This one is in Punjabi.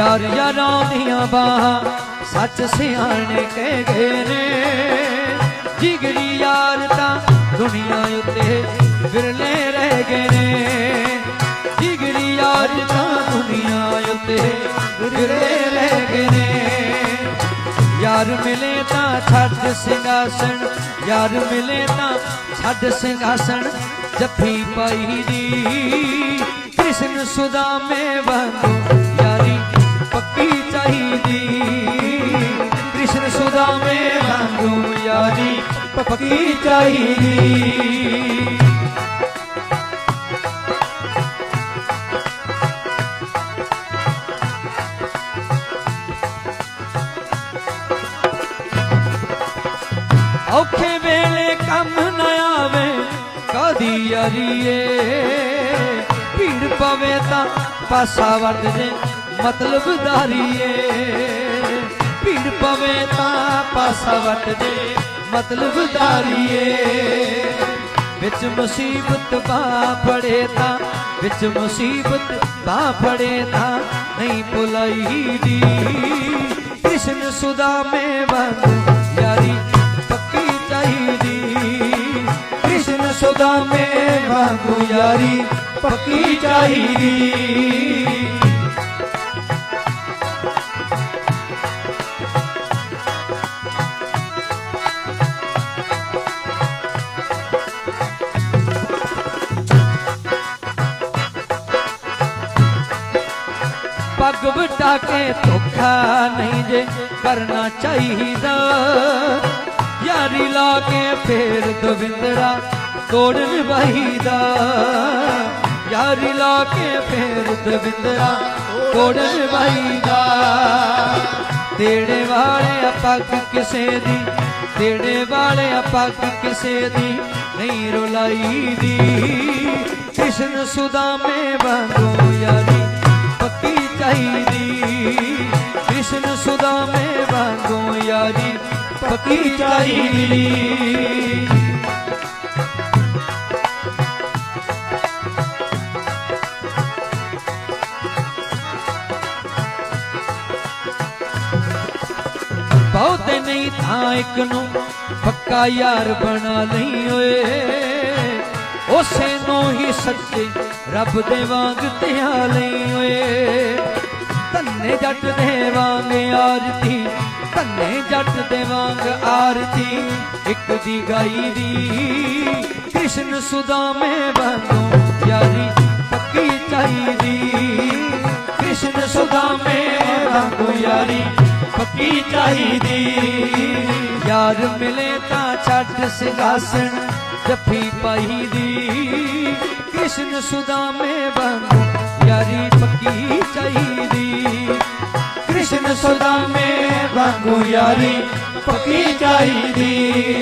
ਯਾਰ ਯਾਰਾਂ ਦੀਆਂ ਬਾਹਾਂ ਸੱਚ ਸਿਆਣੇ ਕਹਿ ਗਏ ਨੇ। ਜਿਗਰੀ ਯਾਰ ਤਾਂ ਦੁਨੀਆ ਉੱਤੇ ਵਿਰਲੇ ਰਹਿ ਗਏ ਨੇ। ਜਿਗਰੀ ਯਾਰ ਤਾਂ ਦੁਨੀਆ ਉੱਤੇ ਵਿਰਲੇ ਰਹਿ ਗਏ ਨੇ। ਯਾਰ ਮਿਲੇ ਤਾਂ ਛੱਡ ਸਿੰਘਾਸਣ, ਯਾਰ ਮਿਲੇ ਤਾਂ ਛੱਡ ਸਿੰਘਾਸਣ ਜੱਫੀ ਪਾਈ ਦੀ। ਕ੍ਰਿਸ਼ਨ ਸੁਦਾਮੇ ਵਾਂਗੂ ਯਾਰੀ ਪੱਕੀ ਚਾਹੀਦੀ। ਕ੍ਰਿਸ਼ਨ ਸੁਦਾਮੇ ਵਾਂਗੂ ਯਾਰੀ ਪੱਕੀ ਚਾਹੀਦੀ। ਔਖੇ ਵੇਲੇ ਕੰਮ ਨਾ ਆਵੇ, ਕਦੀ ਯਾਰੀਏ ਭੀੜ ਪਵੇ ਤਾਂ ਪਾਸਾ ਵੱਟ ਜੇ। ਮਤਲਬ ਦਾਰੀਏ ਪਵੇ ਤਾਂ ਪਾਸਾ ਵੱਟ ਜੇ ਵਿੱਚ ਮੁਸੀਬਤ ਬਾ ਫੜੇ ਤਾਂ, ਵਿੱਚ ਮੁਸੀਬਤ ਬਾ ਫੜੇ ਤਾਂ, ਨਹੀਂ ਭੁਲਾਈ ਦੀ। ਕ੍ਰਿਸ਼ਨ ਸੁਦਾਮੇ ਵਾਂਗ ਯਾਰੀ ਪੱਕੀ ਚਾਹੀਦੀ। ਕ੍ਰਿਸ਼ਨ ਸੁਦਾ ਸੁਦਾਮੇ ਵਾਂਗੂ ਯਾਰੀ ਪੱਕੀ ਚਾਹੀਦੀ। ਪੱਗ ਵਟਾ ਕੇ ਧੋਖਾ ਨਹੀਂ ਜੇ ਕਰਨਾ ਚਾਹੀਦਾ। ਯਾਰੀ ਲਾ ਕੇ ਫੇਰ ਦਵਿੰਦਰਾ ਤੋੜ ਨਿਭਾਈਦਾ। ਯਾਰੀ ਲਾ ਕੇ ਫੇਰ ਦਵਿੰਦਰਾ ਤੋੜ ਨਿਭਾਈਦਾ। ਤੇੜੇ ਵਾਲੇ ਪੱਗ ਕਿਸੇ ਦੀ ਤੇੜੇ ਵਾਲੇ ਪੱਗ ਕਿਸੇ ਦੀ ਨਹੀਂ ਰੁਲਾਈ ਦੀ। ਕ੍ਰਿਸ਼ਨ ਸੁਦਾਮੇ ਵਾਂਗੂ ਯਾਰੀ ਪੱਕੀ ਚਾਹੀਦੀ ਕ੍ਰਿਸ਼ਨ ਸੁਦਾਮੇ ਵਾਂਗੂ ਯਾਰੀ, ਪੱਕੀ ਚਾਹੀਦੀ ਬਹੁਤੇ ਨਹੀਂ ਥਾਂ ਇੱਕ ਨੂੰ ਪੱਕਾ ਯਾਰ ਬਣਾ ਲਈ ਓਏ। ਉਸੇ ਨੂੰ ਹੀ ਸੱਚੇ ਰੱਬ ਦੇ ਵਾਂਗ ਧਿਆ ਲਈ ਓਏ। ਧੰਨੇ ਜੱਟ ਦੇ ਵਾਂਗ ਆਰਤੀ, ਧੰਨੇ ਜੱਟ ਦੇ ਵਾਂਗ ਆਰਤੀ, ਇੱਕ ਦੀ ਗਾਈ ਦੀ ਕ੍ਰਿਸ਼ਨ ਸੁਦਾਮੇ ਵਾਂਗੂ ਯਾਰੀ ਪੱਕੀ ਚਾਹੀਦੀ ਕ੍ਰਿਸ਼ਨ ਸੁਦਾਮੇ ਵਾਂਗੂ ਯਾਰੀ ਪੱਕੀ ਚਾਹੀਦੀ ਯਾਰ ਮਿਲੇ ਤਾਂ ਛੱਡ ਸਿੰਘਾਸਣ ਜੱਫੀ ਪਾਈ ਦੀ। ਕ੍ਰਿਸ਼ਨ ਸੁਦਾਮੇ ਵਾਂਗੂ ਯਾਰੀ ਪੱਕੀ ਚਾਹੀਦੀ। ਕ੍ਰਿਸ਼ਨ ਸੁਦਾਮੇ ਵਾਂਗੂ ਯਾਰੀ ਪੱਕੀ ਚਾਹੀਦੀ।